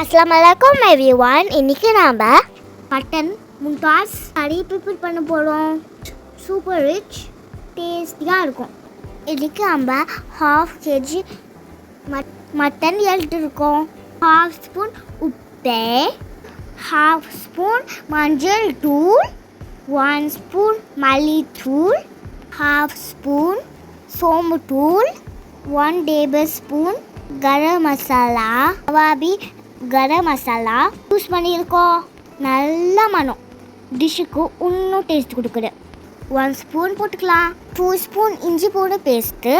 அஸ்லாம் வலைக்கம் every one இன்றைக்கி நாம் மட்டன் மும்தாஸ் கறி ப்ரிப்பேர் பண்ண போகிறோம் சூப்பர் ரிச் டேஸ்டியாக இருக்கும். இதுக்கு நம்ம ஹாஃப் கேஜி மட் மட்டன் எடுத்துருக்கோம் ஹாஃப் ஸ்பூன் உப்பு ஹாஃப் ஸ்பூன் மஞ்சள் தூள் ஒன் ஸ்பூன் மல்லித்தூள் ஹாஃப் ஸ்பூன் சோம்பு தூள் one tablespoon garam masala கவாபி கரம் மசாலா யூஸ் பண்ணியிருக்கோம். நல்லா மனம். டிஷ்ஷுக்கு இன்னும் டேஸ்ட் கொடுக்குது. ஒன் ஸ்பூன் போட்டுக்கலாம். டூ ஸ்பூன் இஞ்சி பூண்டு பேஸ்ட்டு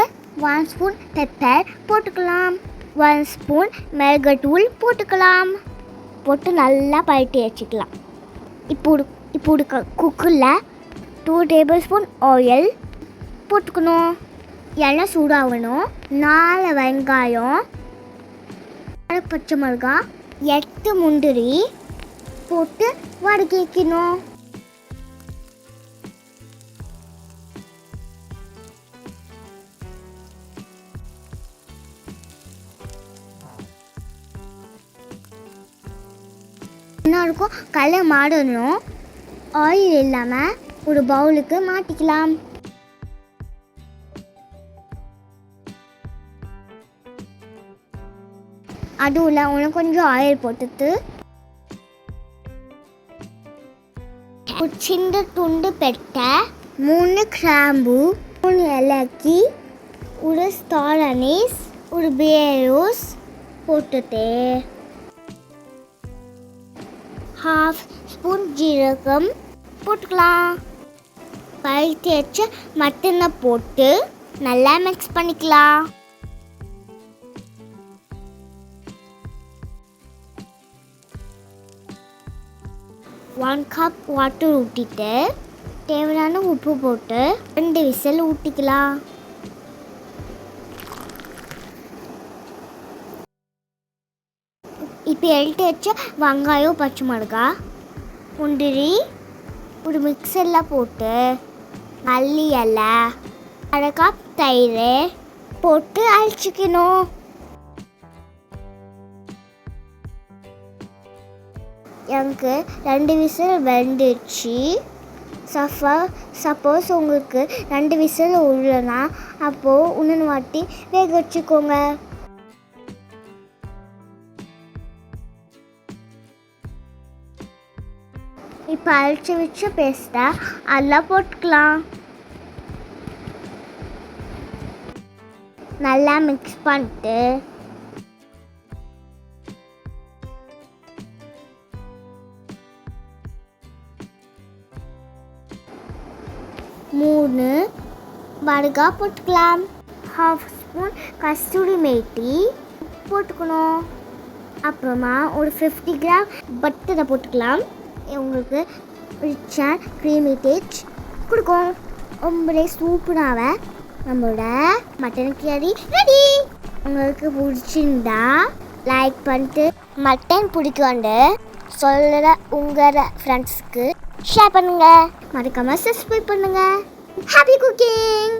ஒன் ஸ்பூன் பெப்பர் போட்டுக்கலாம். ஒன் ஸ்பூன் மிளகட்டூள் போட்டுக்கலாம். போட்டு நல்லா பழட்டி வச்சுக்கலாம். இப்போ இப்போ குக்கரில் டூ டேபிள் ஸ்பூன் ஆயில் போட்டுக்கணும். எண்ணெய் சூடாகணும். நாலு வெங்காயம் பச்சை மிளகா எட்டு முந்திரி போட்டு வடக்கி வைக்கணும் இருக்கும் கல்லை மாடணும். ஆயில் இல்லாமல் ஒரு பவுலுக்கு மாட்டிக்கலாம். அதுவும் உனக்கு கொஞ்சம் ஆயில் போட்டுட்டு. ஒரு சின்ன துண்டு பெட்டை மூணு கிராம்பு மூணு இலக்கி ஒரு ஸ்டார் அனீஸ் ஒரு பேரோஸ் போட்டுட்டு. ஹாஃப் ஸ்பூன் ஜீரகம் போட்டுக்கலாம். பழுத்து வச்சு மட்டனை போட்டு நல்லா மிக்ஸ் பண்ணிக்கலாம். ஒன் கப் வாட்டர் ஊற்றிட்டு தேவையான உப்பு போட்டு ரெண்டு விசில் ஊட்டிக்கலாம் இப்போ எடுத்து வச்ச வெங்காயம் பச்சை மிளகாய் முந்திரி ஒரு மிக்சரில் போட்டு மல்லி இலை அரை கப் தயிர் போட்டு அரைச்சிக்கணும். எனக்கு ரெண்டு விசில் வெந்துச்சு சஃபா சப்போஸ் உங்களுக்கு ரெண்டு விசில் உள்ளனா அப்போது இன்னொன்று வாட்டி வேக வச்சுக்கோங்க. இப்போ அரைச்சி வச்சு பேஸ்ட்டை அதெல்லாம் போட்டுக்கலாம். நல்லா மிக்ஸ் பண்ணிட்டு மூணு. வடகா போட்டுக்கலாம். ஹாஃப் ஸ்பூன் கஸ்தூரி மேட்டி போட்டுக்கணும். அப்புறமா ஒரு ஃபிஃப்டி கிராம் பட்டரை போட்டுக்கலாம். உங்களுக்கு ரிச்சாக க்ரீமி டேஸ்ட் கொடுக்கும். ரொம்ப சூப்பராக நம்மளோட மட்டன் கறி ரெடி உங்களுக்கு பிடிச்சிருந்தா லைக் பண்ணிட்டு மட்டன் பிடிக்கும் சொல்கிற உங்கள் ஃப்ரெண்ட்ஸ்க்கு ஷேர் பண்ணுங்கள் மறக்காமல் சப்ஸ்கிரைப் பண்ணுங்கள் ஹாப்பி குக்கிங்